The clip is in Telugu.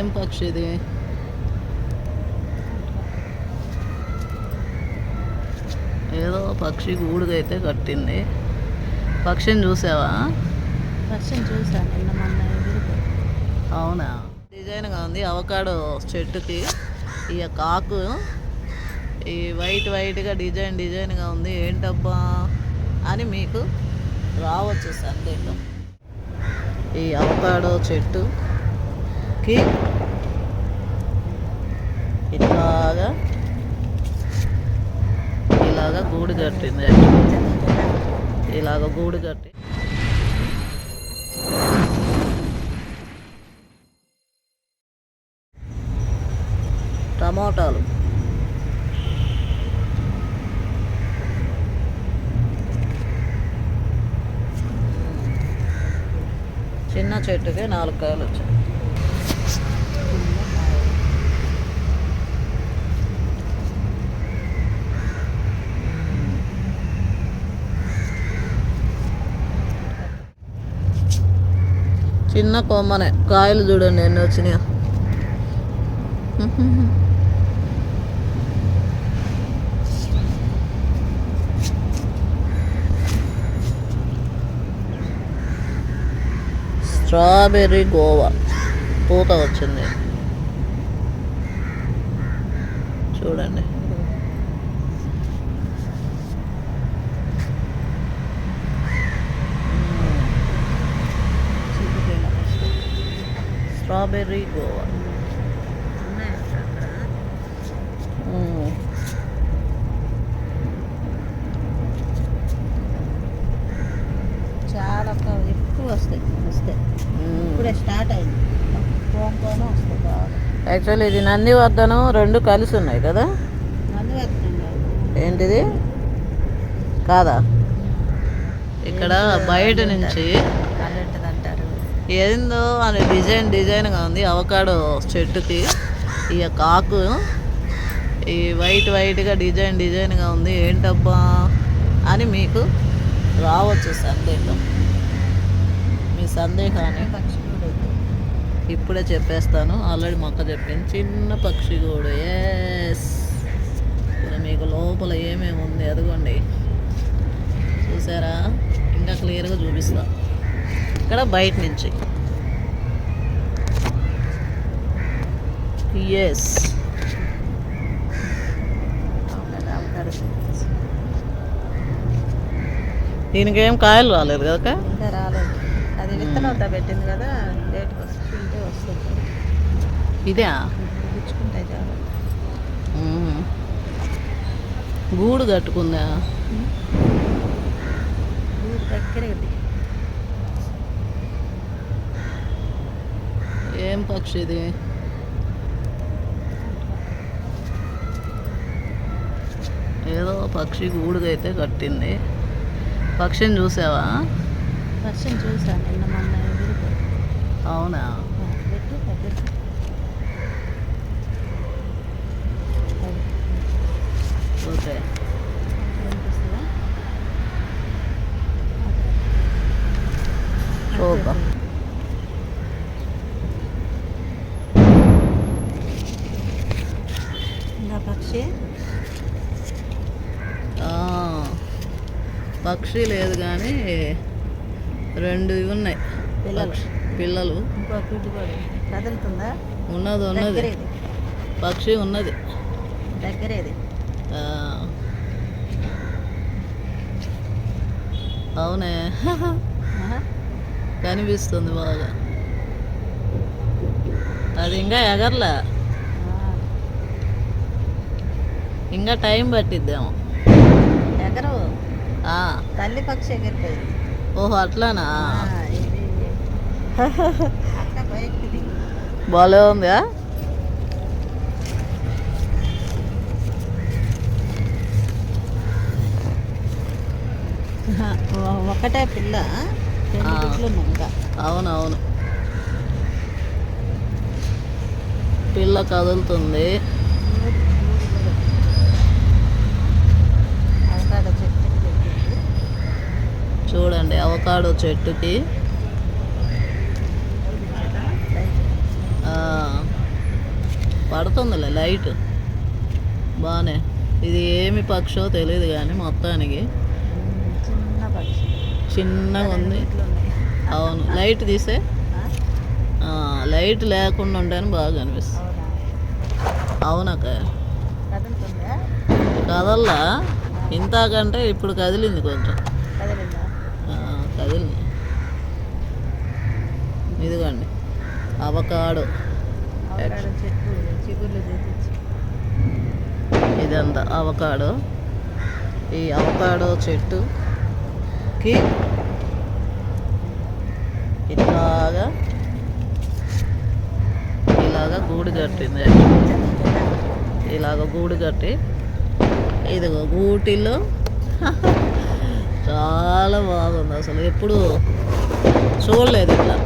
ఏం పక్షి ఇది? ఏదో పక్షి గూడుగైతే కట్టింది. పక్షిని చూసావా? నిన్న మొన్న ఎదురుగా. అవునా? డిజైన్గా ఉంది అవకాడో చెట్టుకి. ఈ ఆకు ఈ వైట్ వైట్గా డిజైన్ డిజైన్గా ఉంది ఏంటబ్బా అని మీకు రావచ్చు సందేహం. ఈ అవకాడో చెట్టుకి ఇలాగా ఇలాగా గూడు కట్టింది. ఇలాగ గూడు కట్టి టమాటాలు. చిన్న చెట్టుకి నాలుగు కాయలు వచ్చాయి చిన్న కొమ్మనే. కాయలు చూడండి ఎన్ని వచ్చినాయో. Strawberry guava. పూత వచ్చింది. చూడండి. Strawberry guava. చాలా ఎక్కువ వస్తాయి వస్తాయి. ఇప్పుడే స్టార్ట్ అయింది. వస్తాయి బాగా. యాక్చువల్లీ ఇది నందివర్ధనం రెండు కలిసి ఉన్నాయి కదా? ఏంటిది? కాదా? ఇక్కడ బయట నుంచి ఏందో అని డిజైన్ డిజైన్గా ఉంది. అవకాడో చెట్టుకి. ఈ యొక్క ఆకు ఈ వైట్ వైట్గా డిజైన్ డిజైన్గా ఉంది. ఏంటబ్బా అని మీకు రావచ్చు సందేహం. మీ సందేహాన్ని పక్షి కూడా ఇప్పుడే చెప్పేస్తాను. ఆల్రెడీ మొక్క చెప్పింది చిన్న పక్షి కూడా. ఎస్ మీకు లోపల ఏమేమి ఉంది అదిగోండి. చూసారా? ఇంకా క్లియర్గా చూపిస్తాను ఇక్కడ బయట నుంచి. ఎస్ దీనికి ఏం కాయలు రాలేదు కదా ఇంకా రాలేదు. అది విత్తనంతో పెట్టింది కదా లేట్కి వస్తుంటే వస్తుంది ఇదే? గుచ్చుకుంటాయి చాలా. గూడు కట్టుకుందా? ఊరు దగ్గరే ఉంది ఏం పక్షి ఇది? ఏదో పక్షి గూడుగైతే కట్టింది. పక్షిని చూసావా? వర్షం చూసాను నిన్న మొన్న ఎదురుగా అవునా? ఓకే? చూద్దాం ఇంకా పక్షి లేదు కానీ రెండు ఇవి ఉన్నాయి. పిల్లలు. ఉన్నది ఉన్నది. పక్షి ఉన్నది. దగ్గరేది. అవునే. కనిపిస్తుంది బాగా. అది ఇంకా ఎగరలే. ఇంకా టైం పట్టిద్దేమో. ఎగరు ఆ, తల్లి పక్షి ఎగిరిపోయింది. ఓహో అట్లానా? భలే ఉందా? ఒకటే పిల్ల అవునవును. పిల్ల కదులుతుంది అవకాడో చెట్టు పెట్టింది చూడండి అవకాడో చెట్టుకి. ఆ, కొడుతుందిలే లైట్. బాగానే ఇది ఏమి పక్షో తెలియదు కానీ మొత్తానికి. చిన్నగా ఉంది. అవును. లైట్ తీసే. లైట్ లేకుండా ఉంటేనే బాగా అనిపిస్తుంది. అవునా? అవునక్క. కదల్లా. ఇంతకంటే ఇప్పుడు కదిలింది కొంచెం. ఆ, కదిలింది. ఇదిగోండి అవకాడో. ఇదంతా అవకాడో. ఈ అవకాడో చెట్టుకి ఇట్లాగా ఇలాగా గూడు కట్టింది. ఇలాగ గూడు కట్టి ఇదిగో గూటిలో చాలా బాగుంది అసలు. ఎప్పుడు చూడలేదు ఇట్లా.